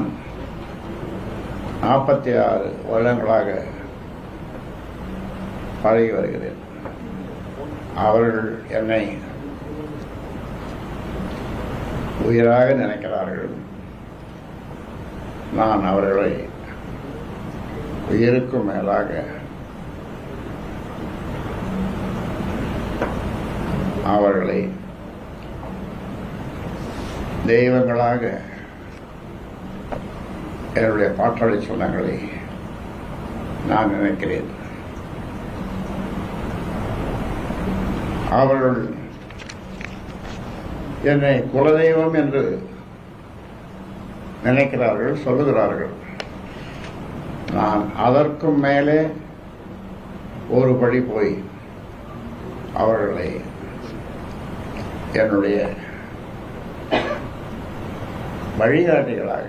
நான் நாற்பத்தி ஆறு வருடங்களாக பழகி வருகிறேன். அவர்கள் என்னை உயிராக நினைக்கிறார்கள். நான் அவர்களை உயிருக்கும் மேலாக அவர்களை தெய்வங்களாக என்னுடைய பாட்டாளி சொந்தங்களை நான் நினைக்கிறேன். அவர்கள் என்னை குலதெய்வம் என்று நினைக்கிறார்கள் சொல்லுகிறார்கள். நான் அதற்கும் மேலே ஒரு படி போய் அவர்களை என்னுடைய வழிகாட்டிகளாக